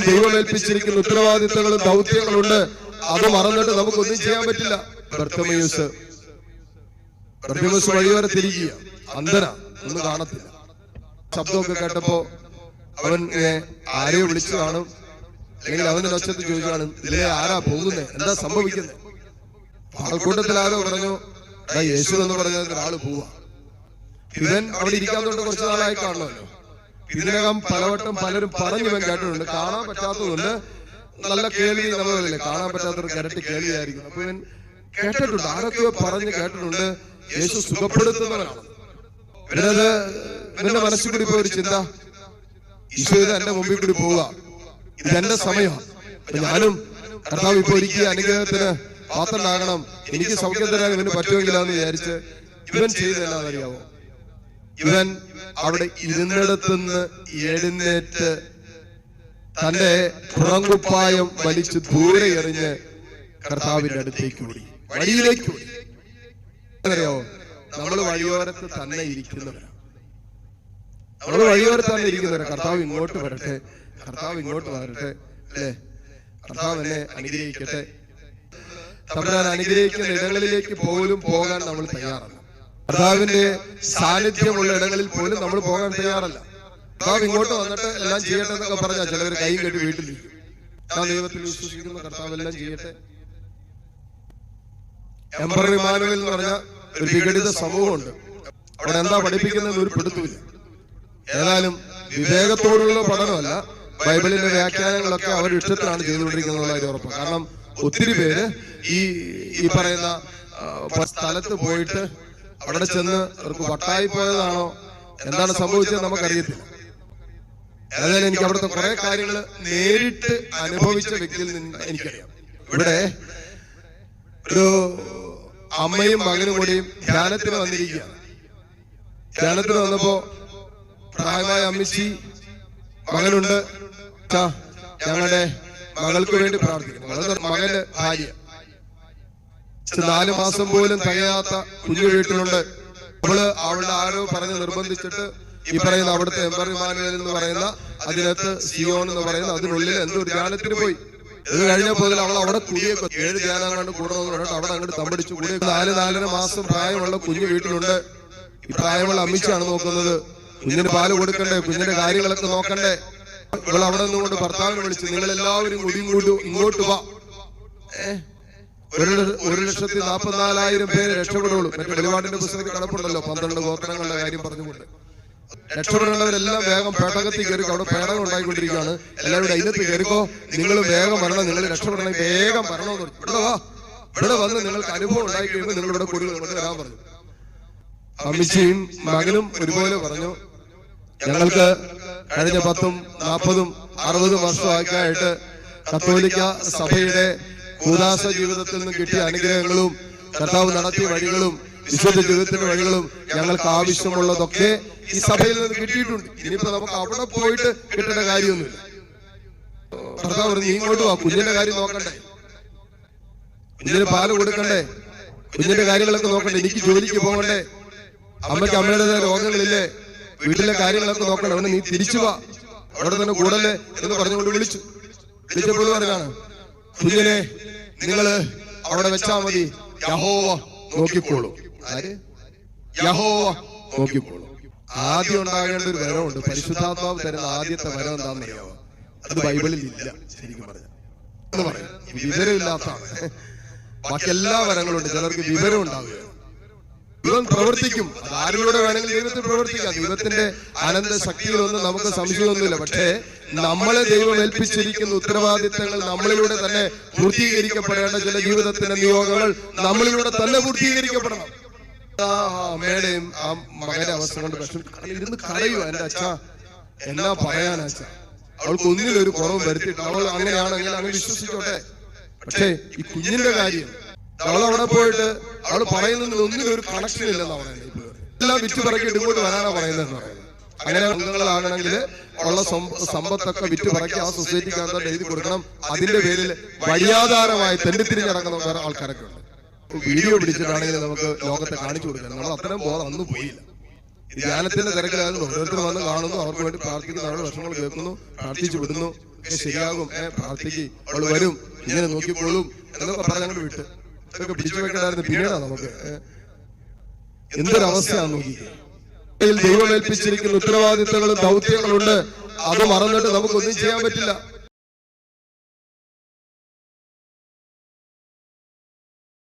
ദൈവം ഏൽപ്പിച്ചിരിക്കുന്ന ഉത്തരവാദിത്തങ്ങളും ദൗത്യങ്ങളുണ്ട്. അത് മറന്നിട്ട് നമുക്കൊന്നും ചെയ്യാൻ പറ്റില്ല. ബർത്തമയൂസ് ബർത്തമയൂസ് തിരിക്കുക അന്ധന. ഒന്നും കാണത്തില്ല. ശബ്ദമൊക്കെ കേട്ടപ്പോ അവൻ ആരെയും വിളിച്ചു കാണും. അല്ലെങ്കിൽ അവന്റെ ഒച്ചത്ത് ചോദിച്ചു ഇതിലെ ആരാ പോകുന്നത് എന്താ സംഭവിക്കുന്നത് ആൾക്കൂട്ടത്തിൽ ആരോ പറഞ്ഞു "എടാ, യേശു എന്ന് പറഞ്ഞ ഒരാൾ പോവാ. ഇവൻ അവിടെ ഇരിക്കാത്തോണ്ട് കുറച്ചു നാളായി കാണണമല്ലോ ഇതിനകം പലവട്ടം പലരും പറഞ്ഞു ഞാൻ കേട്ടിട്ടുണ്ട്. കാണാൻ പറ്റാത്തതുകൊണ്ട് നല്ല കേൾവി നമ്മളല്ലേ കാണാൻ പറ്റാത്തൊരു കരട്ടി കേൾവിയായിരിക്കും അപ്പൊ ഇവൻ കേട്ടിട്ടുണ്ട്. ആരൊക്കെയോ പറഞ്ഞ് കേട്ടിട്ടുണ്ട്. യേശു സുഖപ്പെടുത്തുന്നവനാണ്. ഇവനത് മനസ്സിൽ കൂടി പോയ ഒരു ചിന്ത. ഈശോ ഇത് എന്റെ മുമ്പിൽ കൂടി പോവുക. ഇതെന്റെ സമയമാണ്. ഞാനും കർത്താവ് ഇപ്പൊ ഒരിക്കൽ അനുഗ്രഹത്തിന് പാത്രനാകണം എനിക്ക് സൗഖ്യം തരാൻ ഇവന് പറ്റുമെങ്കിലാന്ന് വിചാരിച്ച് ഇവൻ ചെയ്തതല്ലാതെ എന്നാന്നറിയാവോ ഇവൻ അവിടെ ഇരുന്നിടത്തുനിന്ന് എഴുന്നേറ്റ് തന്റെ പുറങ്കുപ്പായം വലിച്ചു ദൂരെ എറിഞ്ഞ് കർത്താവിന്റെ അടുത്തേക്ക് ഓടി. വഴിയിലേക്ക് ഓടി. അറിയോ നമ്മൾ വഴിയോരത്ത് തന്നെ ഇരിക്കുന്നവരാണ് നമ്മൾ വഴിയോരത്ത് തന്നെ ഇരിക്കുന്നവരാ. കർത്താവ് ഇങ്ങോട്ട് വരട്ടെ. കർത്താവ് ഇങ്ങോട്ട് വരട്ടെ. അല്ലേ? കർത്താവ് എന്നെ അനുഗ്രഹിക്കട്ടെ. തമ്പുരാൻ അനുഗ്രഹിക്കുന്ന ഇടങ്ങളിലേക്ക് പോലും പോകാൻ നമ്മൾ തയ്യാറല്ല. കർത്താവിന്റെ സാന്നിധ്യമുള്ള ഇടങ്ങളിൽ പോലും നമ്മൾ പോകാൻ തയ്യാറല്ല. കർത്താവ് ഇങ്ങോട്ട് വന്നിട്ട് എല്ലാം ചെയ്യട്ടെ എന്നൊക്കെ പറഞ്ഞാൽ ചിലവർ കൈ കെട്ടി വീട്ടിൽ ഞാൻ ദൈവത്തിൽ വിശ്വസിക്കുന്ന കർത്താവ് എല്ലാം ചെയ്യട്ടെ. എംബർ ഇമാനുവൽ എന്ന് പറഞ്ഞ ഒരു വിഘടിത സമൂഹമുണ്ട്. അവിടെ എന്താ പഠിപ്പിക്കുന്നത് ഒരു പിടുത്തുമില്ല ഏതായാലും വിവേകത്തോടുള്ള പഠനമല്ല ബൈബിളിന്റെ വ്യാഖ്യാനങ്ങളൊക്കെ അവർ ഇഷ്ടത്തിലാണ് ചെയ്തുകൊണ്ടിരിക്കുന്നത് കാര്യം ഉറപ്പ്. കാരണം ഒത്തിരി പേര് ഈ ഈ പറയുന്ന സ്ഥലത്ത് പോയിട്ട് അവിടെ ചെന്ന് അവർക്ക് വട്ടായി പോയതാണോ? എന്താണ് സംഭവിച്ചത് നമുക്കറിയത്തില്ല. ഏതായാലും എനിക്ക് അവിടുത്തെ കുറെ കാര്യങ്ങൾ നേരിട്ട് അനുഭവിച്ച വ്യക്തിയിൽ നിന്ന് എനിക്കറിയാം. ഇവിടെ ഒരു അമ്മയും മകനും കൂടിയും ധ്യാനത്തിന് വന്നിരിക്കുകയാണ്. ധ്യാനത്തിന് വന്നപ്പോ പ്രായമായ അമ്മിച്ചി മകനുണ്ട്. ഞങ്ങളുടെ മകൾക്ക് വേണ്ടി പ്രാർത്ഥിക്കുന്നു. മകന്റെ ഭാര്യ. നാല് മാസം പോലും തികയാത്ത കുഞ്ഞു വീട്ടിലുണ്ട്. അവൾ അവളുടെ ആരോ പറഞ്ഞ് നിർബന്ധിച്ചിട്ട് ഈ പറയുന്ന അവിടുത്തെ എംബർ ഇമാനുവൽ എന്ന് പറയുന്ന അതിനകത്ത് സിയോൺ എന്ന് പറയുന്ന അതിനുള്ളിൽ എന്തോ ഒരു ധ്യാനത്തിന് പോയി. ഇത് കഴിഞ്ഞപ്പോൾ അവൾ അവിടെ കുടിയൊക്കെ ഏഴ് ധ്യാനം കണ്ട് കൂടണമെന്ന് പറഞ്ഞിട്ട് അവിടെ അങ്ങോട്ട് തമ്പടിച്ച് കൂടി നാല് നാലര മാസം പ്രായമുള്ള കുഞ്ഞു വീട്ടിലുണ്ട്. ഈ പ്രായമുള്ള അമ്മിച്ചാണ് നോക്കുന്നത്. കുഞ്ഞിന് പാൽ കൊടുക്കണ്ടേ? കുഞ്ഞിന്റെ കാര്യങ്ങളൊക്കെ നോക്കണ്ടേ? ഇവൾ അവിടെ നിന്നുകൊണ്ട് ഭർത്താവിനെ വിളിച്ചു. നിങ്ങൾ എല്ലാവരും കൂടി ഇങ്ങോട്ട് ഇങ്ങോട്ട് വാ. ഏ? ഒരു ലക്ഷത്തി നാൽപ്പത്തിനാലായിരം പേര് രക്ഷപ്പെടുള്ളൂ മറ്റേ വെളിപാടിന്റെ പുസ്തകത്തിൽ കടപ്പുണ്ടല്ലോ പന്ത്രണ്ട് ഗോത്രങ്ങളുടെ കാര്യം പറഞ്ഞുകൊണ്ട്. രക്ഷപ്പെടേണ്ടവരെല്ലാം വേഗം പേടകത്തിൽ കയറി അവിടെ പേടകം ഉണ്ടായിക്കൊണ്ടിരിക്കുകയാണ്. എല്ലാവരും അതിനകത്ത് കയറിക്കോ. നിങ്ങൾ വേഗം വരണം നിങ്ങൾ രക്ഷപ്പെടണം വേഗം വരണോ ഇവിടെ വാ ഇവിടെ വന്ന് നിങ്ങൾക്ക് അനുഭവം ഉണ്ടായി കഴിയുമ്പോൾ നിങ്ങൾ ഇവിടെ കൂടി കൊണ്ട് വരാൻ പറഞ്ഞു. അമ്മിച്ചിയും മകനും ഒരുപോലെ പറഞ്ഞു ഞങ്ങൾക്ക് കഴിഞ്ഞ പത്തും നാൽപ്പതും അറുപതും വർഷമാക്കായിട്ട് കത്തോലിക്ക സഭയുടെ കൂദാസ ജീവിതത്തിൽ നിന്ന് കിട്ടിയ അനുഗ്രഹങ്ങളും കർത്താവ് നടത്തിയ വഴികളും വിശുദ്ധ ജീവിതത്തിന്റെ വഴികളും ഞങ്ങൾക്ക് ആവശ്യമുള്ളതൊക്കെ ഈ സഭയിൽ നിന്ന് കിട്ടിയിട്ടുണ്ട്. ഇനിയിപ്പോ നമുക്ക് അവിടെ പോയിട്ട് കിട്ടേണ്ട കാര്യമൊന്നുമില്ല. കർത്താവ് പറഞ്ഞു "നീ ഇങ്ങോട്ട് വാ കുഞ്ഞിന്റെ കാര്യം നോക്കണ്ടേ? കുഞ്ഞിന് പാൽ കൊടുക്കണ്ടേ? കുഞ്ഞിന്റെ കാര്യങ്ങളൊക്കെ നോക്കണ്ടേ? എനിക്ക് ജോലിക്ക് പോകണ്ടേ? അമ്മയ്ക്ക് അമ്മയുടേതായ രോഗങ്ങളില്ലേ? വീട്ടിലെ കാര്യങ്ങളൊക്കെ നോക്കണം അവിടെ നീ തിരിച്ചു വാ. അവിടെ തന്നെ കൂടല്ലേ? എന്ന് പറഞ്ഞുകൊണ്ട് വിളിച്ചു. വിളിച്ചപ്പോൾ പറഞ്ഞാണ് കുഞ്ഞിനെ നിങ്ങൾ അവിടെ വെച്ചാ മതി. യഹോവ നോക്കിക്കോളൂ. ആര്? യഹോവ നോക്കിക്കോളൂ. ആദ്യം ഉണ്ടാകേണ്ട ഒരു വരവുണ്ട്. പരിശുദ്ധാത്മാവ് തരുന്ന ആദ്യത്തെ വരം എന്താണെന്നറിയാവോ? അത് ബൈബിളിൽ ഇല്ല ശരിക്കും പറഞ്ഞാൽ വിവരമില്ലാത്തതാണ്. ബാക്കി എല്ലാ വരങ്ങളും ഉണ്ട് ചിലർക്ക് വിവരം ഉണ്ടാവുക ദൈവം പ്രവർത്തിക്കും. ആരിലൂടെ വേണമെങ്കിൽ ദൈവത്തിൽ പ്രവർത്തിക്കാം. ദൈവത്തിന്റെ അനന്ത ശക്തിയിലൊന്നും നമുക്ക് സംശയമൊന്നുമില്ല. പക്ഷേ നമ്മളെ ദൈവം ഏൽപ്പിച്ചിരിക്കുന്ന ഉത്തരവാദിത്തങ്ങൾ നമ്മളിലൂടെ തന്നെ പൂർത്തീകരിക്കപ്പെടേണ്ട ചില ജീവിതത്തിന്റെ നിയോഗങ്ങൾ നമ്മളിലൂടെ തന്നെ പൂർത്തീകരിക്കപ്പെടണം. ആ അമ്മയുടെയും ആ മകന്റെ അവസ്ഥ കൊണ്ട് പ്രശ്നം. ഇരുന്ന് കരയുക എന്റെ അച്ഛ. എന്നാ പറയാനാ അച്ഛ? അവൾക്ക് ഒന്നിലൊരു കുറവ് വരുത്തിയിട്ട് അവൾ അങ്ങനെയാണെങ്കിൽ അങ്ങനെ വിശ്വസിച്ചോട്ടെ. പക്ഷേ ഈ കുഞ്ഞിന്റെ കാര്യം അവൾ അവിടെ പോയിട്ട് അവൾ പറയുന്നതിൽ ഒന്നിനും ഒരു കണക്ഷൻ ഇല്ലെന്ന് പറയുന്നത് എല്ലാം വിറ്റ് പറക്കിയിട്ട് ഇങ്ങോട്ട് വരാനാ പറയുന്നത്. അങ്ങനെ അംഗങ്ങളാണെങ്കിൽ ഉള്ള സമ്പ- സമ്പത്തൊക്കെ വിറ്റ് പറക്കി ആ സൊസൈറ്റിക്ക് അകത്തോട്ട് എഴുതി കൊടുക്കണം. അതിന്റെ പേരിൽ വഴിയാധാരമായി തെണ്ടിത്തിരിഞ്ഞടങ്ങുന്ന വേറെ ആൾക്കാരൊക്കെ ഉണ്ട്. വീഡിയോ പിടിച്ചിട്ടാണെങ്കിൽ നമുക്ക് ലോകത്തെ കാണിച്ചു കൊടുക്കണം നമ്മൾ അത്രയും ബോധം അന്ന് പോയില്ല. ധ്യാനത്തിന്റെ തിരക്കിലായിരുന്നു ഓരോരുത്തർ വന്ന് കാണുന്നു അവർക്ക് വേണ്ടി പ്രാർത്ഥിക്കുന്നു അവരുടെ വിഷമങ്ങൾ കേൾക്കുന്നു പ്രാർത്ഥിച്ചു വിടുന്നു. ശരിയാകും. ഏഹ് പ്രാർത്ഥിക്കും. അവൾ വരും. ഇങ്ങനെ നോക്കിക്കോളും. എന്നൊക്കെ പറഞ്ഞു വിട്ട്. ഇതൊക്കെ പിടിച്ചു വെക്കണ്ടായിരുന്നു പിന്നീടാ നമുക്ക് എന്തൊരവസ്ഥയാണ് നോക്കി ദൈവമേൽപ്പിച്ചിരിക്കുന്ന ഉത്തരവാദിത്തങ്ങളും ദൗത്യങ്ങളുണ്ട്. അത് മറന്നിട്ട് നമുക്കൊന്നും ചെയ്യാൻ പറ്റില്ല.